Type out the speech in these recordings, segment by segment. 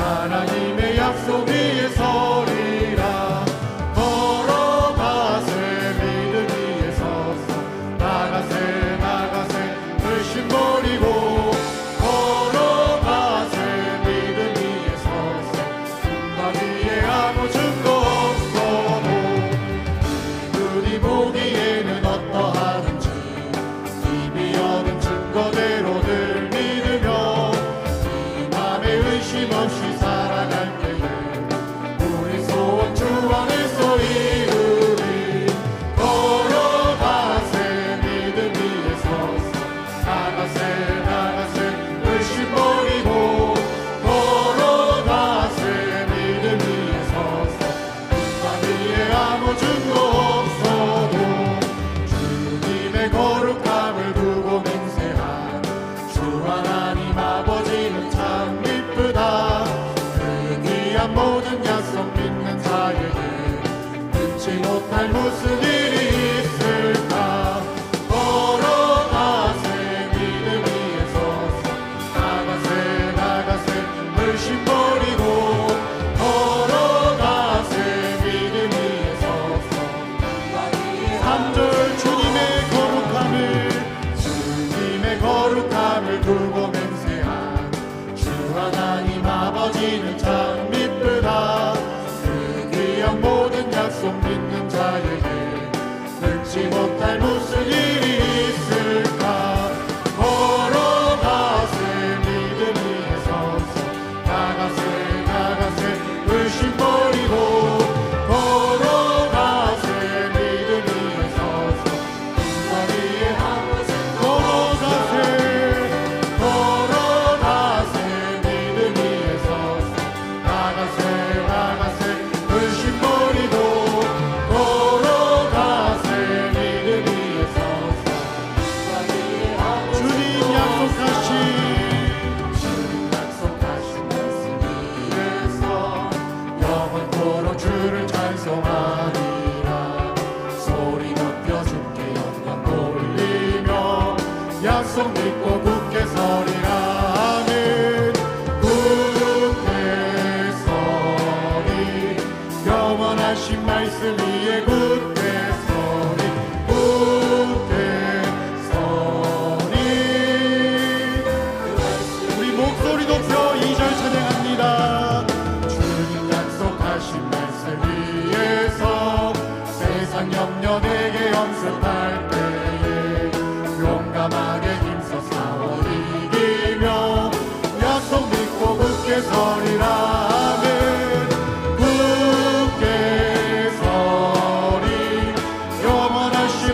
하나님의 약속 위에 서리라. 걸어가세 믿음 위에 서서 나가세 나가세 불신 버리고 걸어가세 믿음 위에 서서 순간 위에 아무 증거 없어도 그들이 보기에는 어떠한 참지 못할 무슨 일이 있을까? 걸어가세 믿음 위에 서서 나가세 나가세 물씬 버리고. 걸어가세 믿음 위에 서서 3절 주님의 거룩함을 주님의 거룩함을 두고 맹세한 주 하나님 아버지는 참 믿고 굳게 서리라.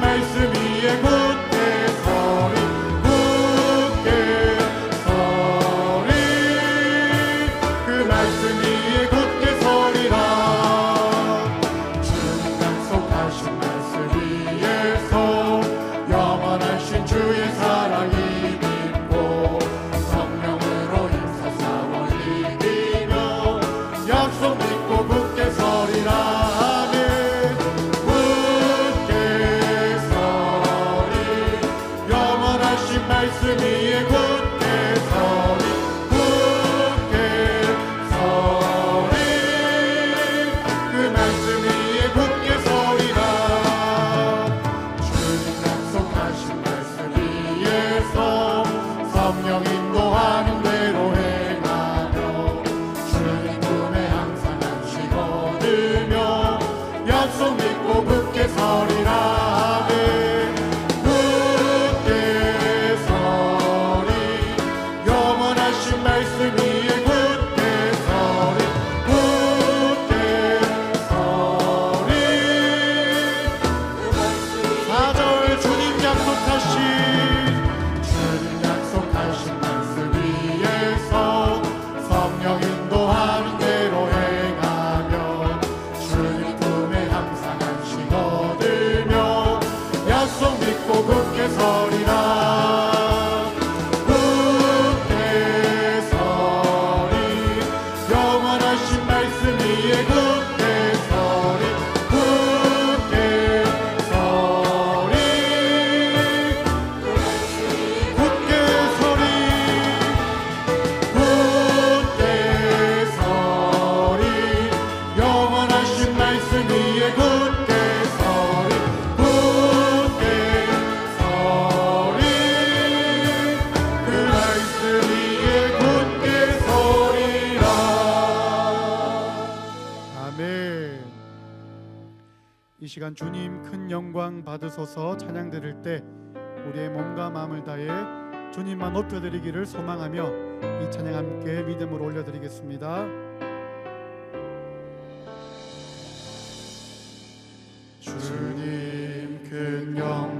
mercy. 시간 주님 큰 영광 받으소서 찬양 드릴 때 우리의 몸과 마음을 다해 주님만 높여드리기를 소망하며 이 찬양 함께 믿음으로 올려드리겠습니다. 주님 큰 영광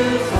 is